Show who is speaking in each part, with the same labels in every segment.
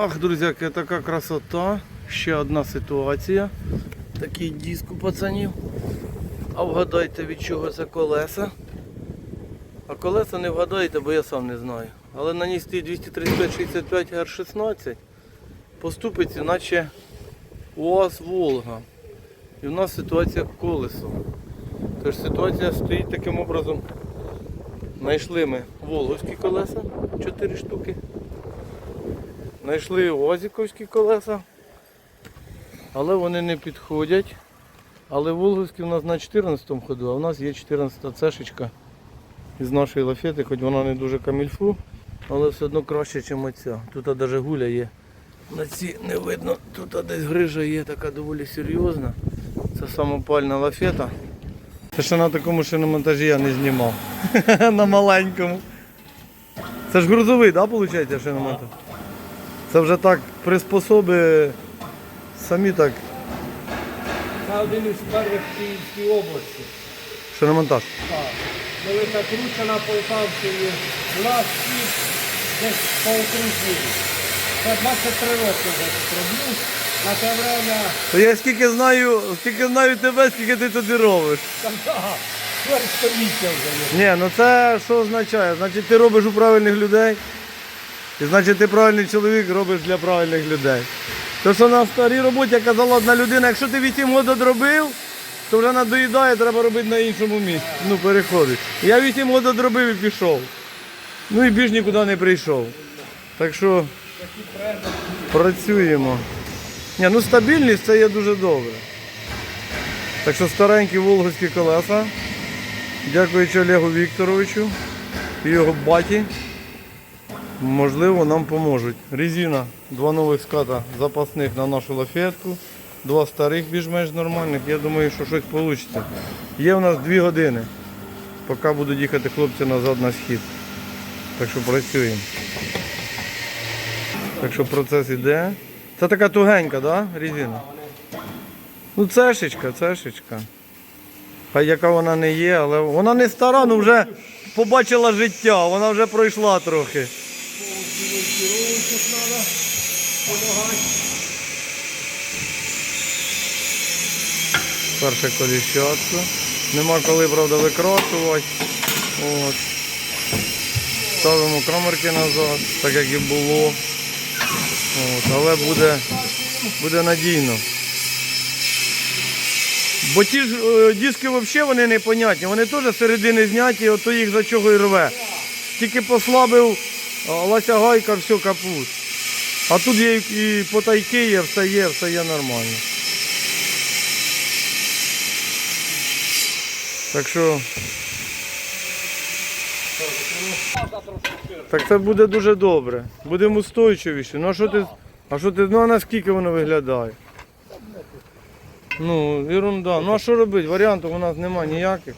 Speaker 1: Ах, друзяки, така красота. Ще одна ситуація. Такий диск у пацанів. А вгадайте від чого це колеса. А колеса не вгадаєте, бо я сам не знаю. Але на ній стоїть 235-65 R16. Поступить, наче УАЗ Волга. І в нас ситуація колесо. Тож ситуація стоїть таким образом. Знайшли ми волговські колеса, 4 штуки. Знайшли озіковські колеса, але вони не підходять. Але волговські у нас на 14 ходу, а у нас є 14 цешечка із нашої лафети, хоч вона не дуже камільфу, але все одно краще, ніж оця. Тут навіть гуля є. На ці не видно, тут десь грижа є така доволі серйозна. Це самопальна лафета. Це ще на такому шиномонтажі я не знімав. на маленькому. Це ж грузовий, так, да, виходить, шиномонтаж? Це вже так приспособи самі так
Speaker 2: Це один із перших Київській області.
Speaker 1: шиномонтаж.
Speaker 2: Так. Велика круча на Полтавщині. У нас всі десь по окружні. Це 23 роки вже тут роблю. На те время
Speaker 1: То я скільки знаю, скільки знаю тебе, скільки ти туди робиш.
Speaker 2: там да, чверть століття вже є.
Speaker 1: Ні, ну це що означає? Значить ти робиш у правильних людей. І значить ти правильний чоловік робиш для правильних людей. То що на старій роботі як казала одна людина, якщо ти 8 років дробив, то вже надоїдає, треба робити на іншому місці. Ну, переходить. Я 8 років дробив і пішов. Ну і більш нікуди не прийшов. Так що працюємо. Ні, ну стабільність це є дуже добре. Так що старенькі волговські колеса. Дякуючи Олегу Вікторовичу і його баті. Можливо, нам поможуть. Резина, два нових ската запасних на нашу лафетку, два старих більш-менш нормальних. Я думаю, що щось вийде. Є у нас дві години, поки будуть їхати хлопці назад на схід. Так що працюємо. Так що процес іде. Це така тугенька, да, резина? Ну, цешечка, цешечка. Хай яка вона не є, але вона не стара, ну вже побачила життя, вона вже пройшла трохи. Перше коліщатко. Нема коли, правда, викрашувати. От. Ставимо камерки назад, так як і було. От. Але буде, буде надійно. Бо ті ж е, диски взагалі вони непонятні, вони теж середини зняті, ото їх за чого і рве. Тільки послабив лася гайка, все капут. А тут є і потайки є, все є, все є нормально. Так що. Так це буде дуже добре. Будемо устойчивіші. Ну а що ти. А що ти. Ну а наскільки воно виглядає? Ну, ерунда. Ну а що робити? Варіантів у нас немає ніяких.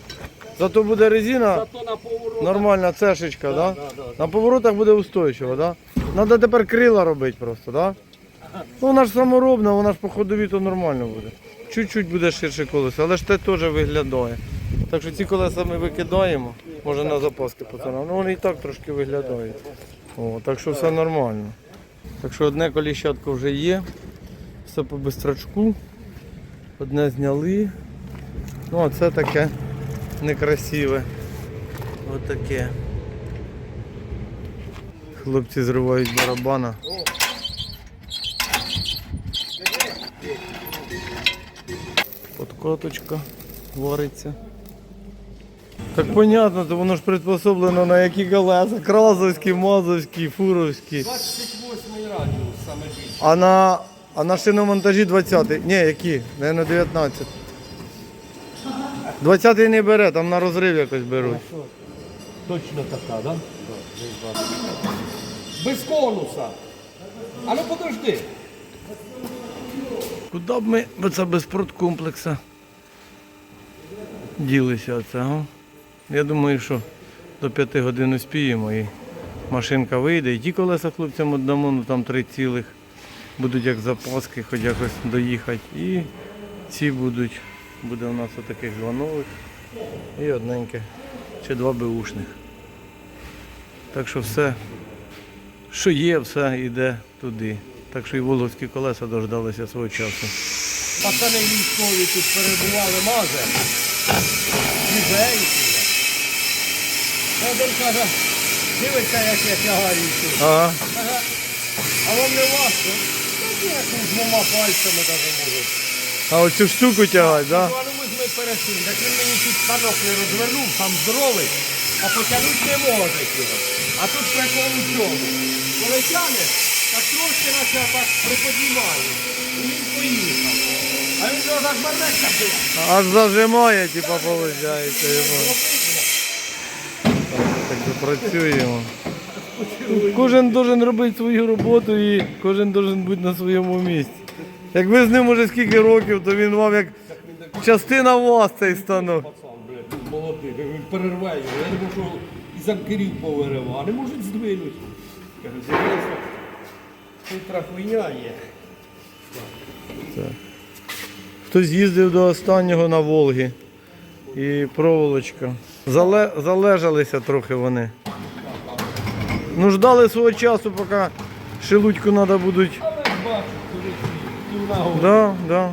Speaker 1: Зато буде резина нормальна цешечка, да?
Speaker 2: да, да.
Speaker 1: На поворотах буде устойчиво, да? Треба тепер крила робити просто, да? Ну вона ж саморобна, вона ж по ходові то нормально буде. Чуть-чуть буде ширше колесо, але ж те теж виглядає. Так що ці колеса ми викидаємо, може на запаски пацанам. Ну вони і так трошки виглядають. О, так що все нормально. Так що одне коліщатко вже є. Все по бистрачку. Одне зняли. Ну а це таке некрасиве. Отаке. Хлопці зривають барабана. Подкоточка вариться. Так понятно, то воно ж приспособлено на які колеса. Кразовські, мазовські, фуровські.
Speaker 2: 28 радіус саме більше.
Speaker 1: А на, а на шиномонтажі 20-й. Ні, які? Наверно, 19. 20-й не бере, там на розрив якось беруть.
Speaker 2: Точно така, да? Без конуса. А ну подожди.
Speaker 1: Куди б ми це без продкомплекса ділися оце, а? Я думаю, що до 5 годин успіємо і машинка вийде. І ті колеса хлопцям віддамо, ну там три цілих. Будуть як запаски, хоч якось доїхати. І ці будуть. Буде у нас отаких два і одненьке, чи два беушних. Так що все що є, все йде туди. Так що і волговські колеса дождалися свого часу.
Speaker 2: Пацани військові тут перебували мазе. Свіженькі. Один каже, дивиться, як я тягаю.
Speaker 1: Ага.
Speaker 2: Каже, а вам не важко? Та ні, я тут двома пальцями навіть можу.
Speaker 1: А оцю штуку тягать, так?
Speaker 2: Ну, а ну візьми пересунь. Так він мені тут станок не розвернув, сам здоровий, а потягнути не може його. А тут прикол у чому? Коли тягне, так трошки наче так приподнімає. І він поїхав. А він його так береться.
Speaker 1: Аж зажимає, типа, виходить його. Так що працюємо. Кожен должен робити свою роботу і кожен должен бути на своєму місці. Як ви з ним уже скільки років, то він вам як частина вас цей станок.
Speaker 2: Пацан, блядь, він молодий, він перерває його. Я не можу і замкерів повиривав, а не можуть здвинути. Хитра хуйня є.
Speaker 1: Хтось їздив до останнього на Волги. І проволочка. Зале... Залежалися трохи вони. Ну ждали свого часу, поки шелудьку треба будуть. Да, да.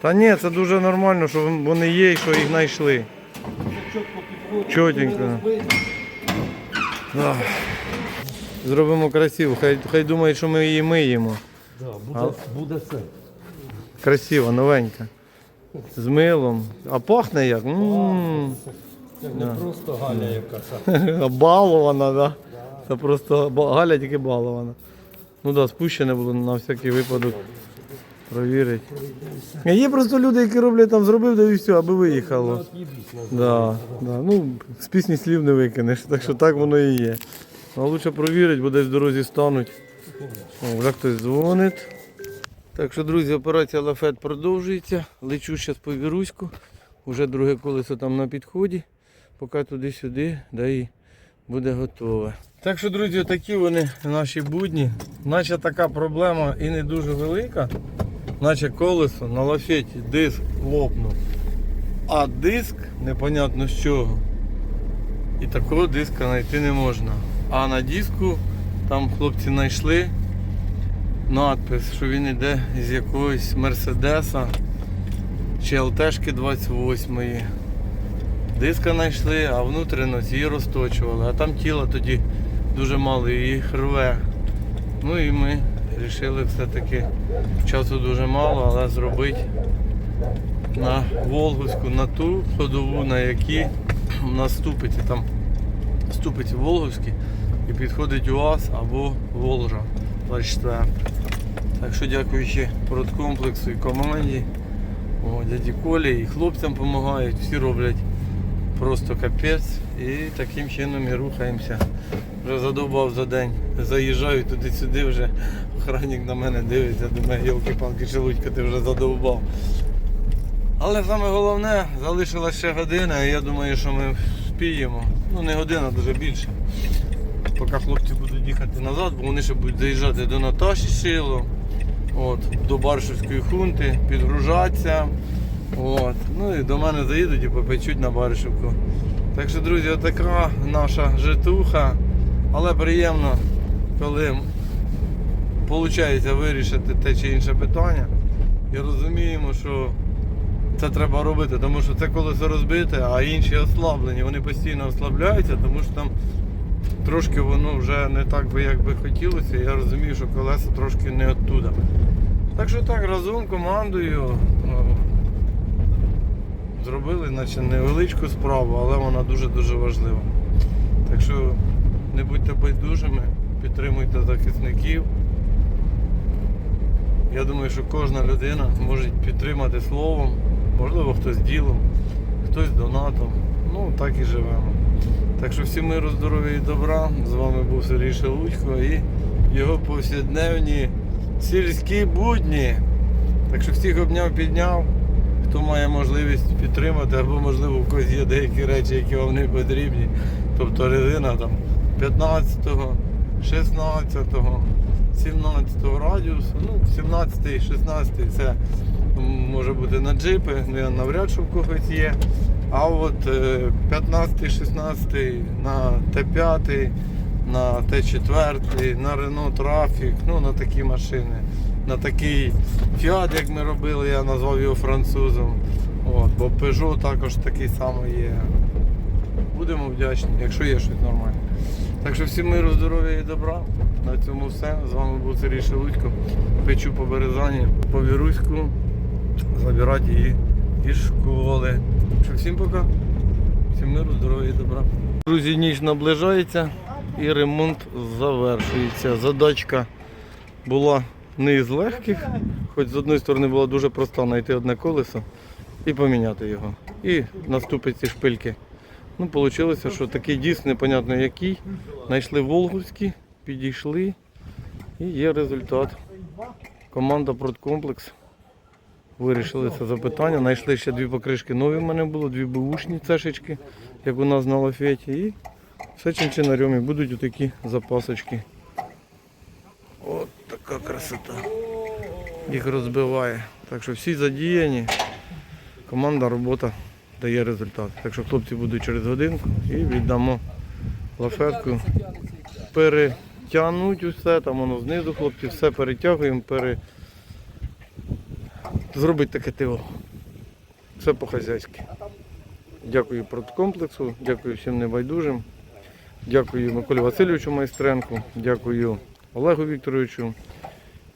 Speaker 1: Та ні, це дуже нормально, що вони є і що їх знайшли. Чотенько. Ах. Зробимо красиво. Хай, хай думають, що ми її миємо.
Speaker 2: Да, буде, буде це.
Speaker 1: Красиво, новенька. З милом. А пахне як? м
Speaker 2: Це не просто Галя якась. а
Speaker 1: Балована, да. Це просто ба- Галя тільки балована. Ну так, да, спущене було на всякий випадок. Провірить. А Є просто люди, які роблять там зробив, да і все, аби виїхало. Да, да. Ну, з пісні слів не викинеш, так що так воно і є. А лучше провірить, бо десь в дорозі стануть. О, вже хтось дзвонить. Так що, друзі, операція Лафет продовжується. Лечу зараз по віруську. Уже друге колесо там на підході. Поки туди-сюди, да і буде готове. Так що, друзі, такі вони наші будні. Наче така проблема і не дуже велика. Наче колесо на лафеті диск лопнув. А диск непонятно з чого. І такого диска знайти не можна. А на диску там хлопці знайшли надпис, що він йде з якогось Мерседеса чи ЛТшки 28. Диска знайшли, а внутрішність її розточували. А там тіло тоді дуже мало і їх рве. Ну і ми вирішили все-таки часу дуже мало, але зробити на Волговську, на ту ходову, на якій у нас ступиці там ступиці Волговські і підходить УАЗ або Волжа 24. Так що дякуючи продкомплексу і команді, о, дяді Колі і хлопцям допомагають, всі роблять просто капець і таким чином і рухаємося. Вже задовбав за день. Заїжджаю туди-сюди, вже охранник на мене дивиться, думає, йолки-палки, шелудька, ти вже задовбав. Але саме головне, залишилася ще година, і я думаю, що ми вспіємо. Ну не година, дуже більше. Поки хлопці будуть їхати назад, бо вони ще будуть заїжджати до Наташі Шило, от, до Баршівської хунти, підгружатися. От. Ну і до мене заїдуть і попечуть на Баршівку. Так що, друзі, така наша житуха. Але приємно, коли виходить вирішити те чи інше питання. І розуміємо, що це треба робити, тому що це колесо розбите, а інші ослаблені, вони постійно ослабляються, тому що там трошки воно вже не так би як би хотілося. Я розумію, що колеса трошки не оттуда. Так що так, разом командою зробили наче невеличку справу, але вона дуже-дуже важлива. Так що не будьте байдужими, підтримуйте захисників. Я думаю, що кожна людина може підтримати словом, можливо, хтось ділом, хтось донатом. Ну, так і живемо. Так що всім миру, здоров'я і добра. З вами був Сергій Шелудько і його повсякденні сільські будні. Так що всіх обняв, підняв. Хто має можливість підтримати, або можливо в когось є деякі речі, які вам не потрібні. Тобто резина там 15-го, 16-го, 17-го радіусу, ну 17-й, 16-й це може бути на джипи, навряд чи в когось є. А от е, 15-й, 16-й на Т5, на Т4, на Renault Traffic, ну на такі машини, на такий Fiat, як ми робили, я назвав його французом. От, бо Peugeot також такий самий є. Будемо вдячні, якщо є щось нормальне. Так що всім миру, здоров'я і добра. На цьому все. З вами був Сергій Шелудько. Печу по Березані, по Віруську. Забирати її із школи. Що всім пока. Всім миру, здоров'я і добра. Друзі, ніч наближається і ремонт завершується. Задачка була не із легких, хоч з одної сторони була дуже проста знайти одне колесо і поміняти його. І наступить ці шпильки. Ну, вийшло, що такий диск, непонятно який. Знайшли Волговські, підійшли і є результат. Команда Продкомплекс вирішили це запитання. Знайшли ще дві покришки нові в мене було, дві бушні цешечки, як у нас на лафеті. І все чинчинарем і будуть отакі запасочки. Така красота. Їх розбиває. Так що всі задіяні. Команда, робота дає результат. Так що хлопці будуть через годинку і віддамо лафетку. Перетягнуть усе, там воно знизу хлопці, все перетягуємо, пере... зробить таке тиво. Все по-хазяйськи. Дякую продкомплексу, дякую всім небайдужим. Дякую Миколі Васильовичу Майстренку, дякую Олегу Вікторовичу,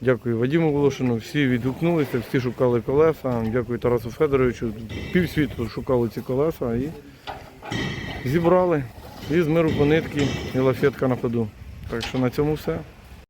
Speaker 1: дякую Вадиму Волошину. Всі відгукнулися, всі шукали колеса. Дякую Тарасу Федоровичу. Півсвіту шукали ці колеса і зібрали. І з миру по нитки і лафетка на ходу. Так що на цьому все.